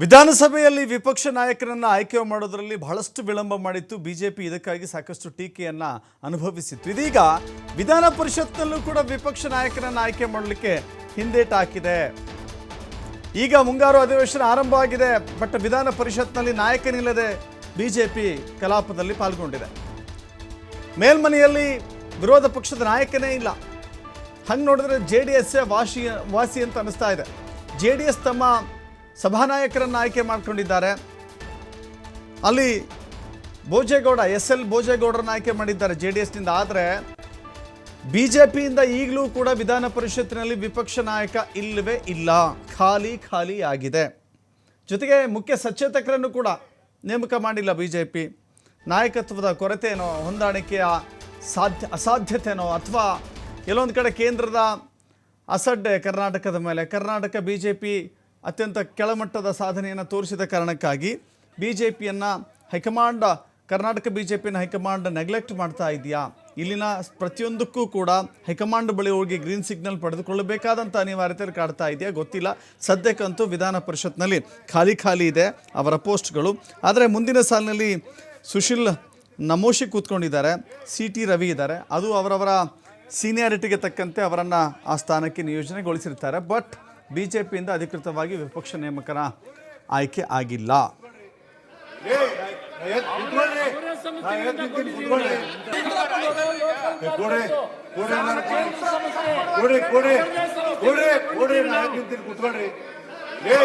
ವಿಧಾನಸಭೆಯಲ್ಲಿ ವಿಪಕ್ಷ ನಾಯಕರನ್ನ ಆಯ್ಕೆ ಮಾಡೋದರಲ್ಲಿ ಬಹಳಷ್ಟು ವಿಳಂಬ ಮಾಡಿತ್ತು. ಬಿಜೆಪಿ ಇದಕ್ಕಾಗಿ ಸಾಕಷ್ಟು ಟೀಕೆಯನ್ನ ಅನುಭವಿಸಿತ್ತು. ಇದೀಗ ವಿಧಾನ ಪರಿಷತ್ನಲ್ಲೂ ಕೂಡ ವಿಪಕ್ಷ ನಾಯಕರನ್ನ ಆಯ್ಕೆ ಮಾಡಲಿಕ್ಕೆ ಹಿಂದೇಟು ಹಾಕಿದೆ ಈಗ ಮುಂಗಾರು ಅಧಿವೇಶನ ಆರಂಭ ಆಗಿದೆ, ಬಟ್ ವಿಧಾನ ಪರಿಷತ್ನಲ್ಲಿ ನಾಯಕನಿಲ್ಲದೆ ಬಿಜೆಪಿ ಕಲಾಪದಲ್ಲಿ ಪಾಲ್ಗೊಂಡಿದೆ. ಮೇಲ್ಮನೆಯಲ್ಲಿ ವಿರೋಧ ಪಕ್ಷದ ನಾಯಕನೇ ಇಲ್ಲ. ಹಂಗೆ ನೋಡಿದ್ರೆ ಜೆ ಡಿ ಎಸ್ ವಾಸಿ ವಾಸಿ ಅಂತ ಅನಿಸ್ತಾ ಇದೆ. ಜೆ ಡಿ ಎಸ್ ತಮ್ಮ ಸಭಾನಾಯಕರನ್ನು ಆಯ್ಕೆ ಮಾಡಿಕೊಂಡಿದ್ದಾರೆ. ಅಲ್ಲಿ ಭೋಜೇಗೌಡ, ಎಸ್ ಎಲ್ ಭೋಜೇಗೌಡರನ್ನು ಆಯ್ಕೆ ಮಾಡಿದ್ದಾರೆ ಜೆ ಡಿ ಎಸ್ನಿಂದ. ಆದರೆ ಬಿ ಜೆ ಪಿಯಿಂದ ಈಗಲೂ ಕೂಡ ವಿಧಾನ ಪರಿಷತ್ತಿನಲ್ಲಿ ವಿಪಕ್ಷ ನಾಯಕ ಇಲ್ಲವೇ ಇಲ್ಲ. ಖಾಲಿ ಖಾಲಿ ಆಗಿದೆ. ಜೊತೆಗೆ ಮುಖ್ಯ ಸಚೇತಕರನ್ನು ಕೂಡ ನೇಮಕ ಮಾಡಿಲ್ಲ ಬಿ ಜೆ ಪಿ ನಾಯಕತ್ವದ ಕೊರತೆನೋ, ಹೊಂದಾಣಿಕೆಯ ಸಾಧ್ಯ, ಅಸಾಧ್ಯತೆನೋ, ಅಥವಾ ಎಲ್ಲೊಂದು ಕಡೆ ಕೇಂದ್ರದ ಅಸಡ್ಡೆ ಕರ್ನಾಟಕದ ಮೇಲೆ. ಕರ್ನಾಟಕ ಬಿ ಜೆ ಪಿ ಅತ್ಯಂತ ಕೆಳಮಟ್ಟದ ಸಾಧನೆಯನ್ನು ತೋರಿಸಿದ ಕಾರಣಕ್ಕಾಗಿ ಬಿ ಜೆ ಪಿಯನ್ನು high command, Karnataka B J ಪಿಯನ್ನು ಹೈಕಮಾಂಡ್ ನೆಗ್ಲೆಕ್ಟ್ ಮಾಡ್ತಾ ಇದೆಯಾ? ಇಲ್ಲಿನ ಪ್ರತಿಯೊಂದಕ್ಕೂ ಕೂಡ ಹೈಕಮಾಂಡ್ ಬಳಿ ಹೋಗಿ ಗ್ರೀನ್ ಸಿಗ್ನಲ್ ಪಡೆದುಕೊಳ್ಳಬೇಕಾದಂಥ ಅನಿವಾರ್ಯತೆ ಕಾಡ್ತಾ ಇದೆಯಾ? ಗೊತ್ತಿಲ್ಲ. ಸದ್ಯಕ್ಕಂತೂ ವಿಧಾನ ಪರಿಷತ್ನಲ್ಲಿ ಖಾಲಿ ಖಾಲಿ ಇದೆ ಅವರ ಪೋಸ್ಟ್ಗಳು. ಆದರೆ ಮುಂದಿನ ಸಾಲಿನಲ್ಲಿ ಸುಶೀಲ್ ನಮೋಶಿ ಕೂತ್ಕೊಂಡಿದ್ದಾರೆ. ಸಿ ಟಿ ರವಿ ಇದ್ದಾರೆ. ಅದು ಅವರವರ ಸೀನಿಯಾರಿಟಿಗೆ ತಕ್ಕಂತೆ ಅವರನ್ನು ಆ ಸ್ಥಾನಕ್ಕೆ ನಿಯೋಜನೆಗೊಳಿಸಿರ್ತಾರೆ ಬಟ್ ಬಿ ಜೆ ಪಿಯಿಂದ ಅಧಿಕೃತವಾಗಿ ವಿಪಕ್ಷ ನೇಮಕನ ಆಯ್ಕೆ ಆಗಿಲ್ಲ ಲೇ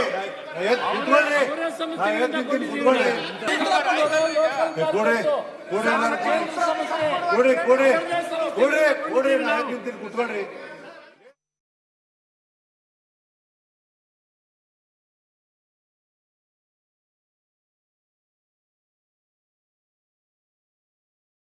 ನಾ ಎದ್ದು ಕುತ್ಕೊಳ್ರಿ ನಾ ಎದ್ದು ನಿಂತೀನಿ ಕುತ್ಕೊಳ್ರಿ ಏ,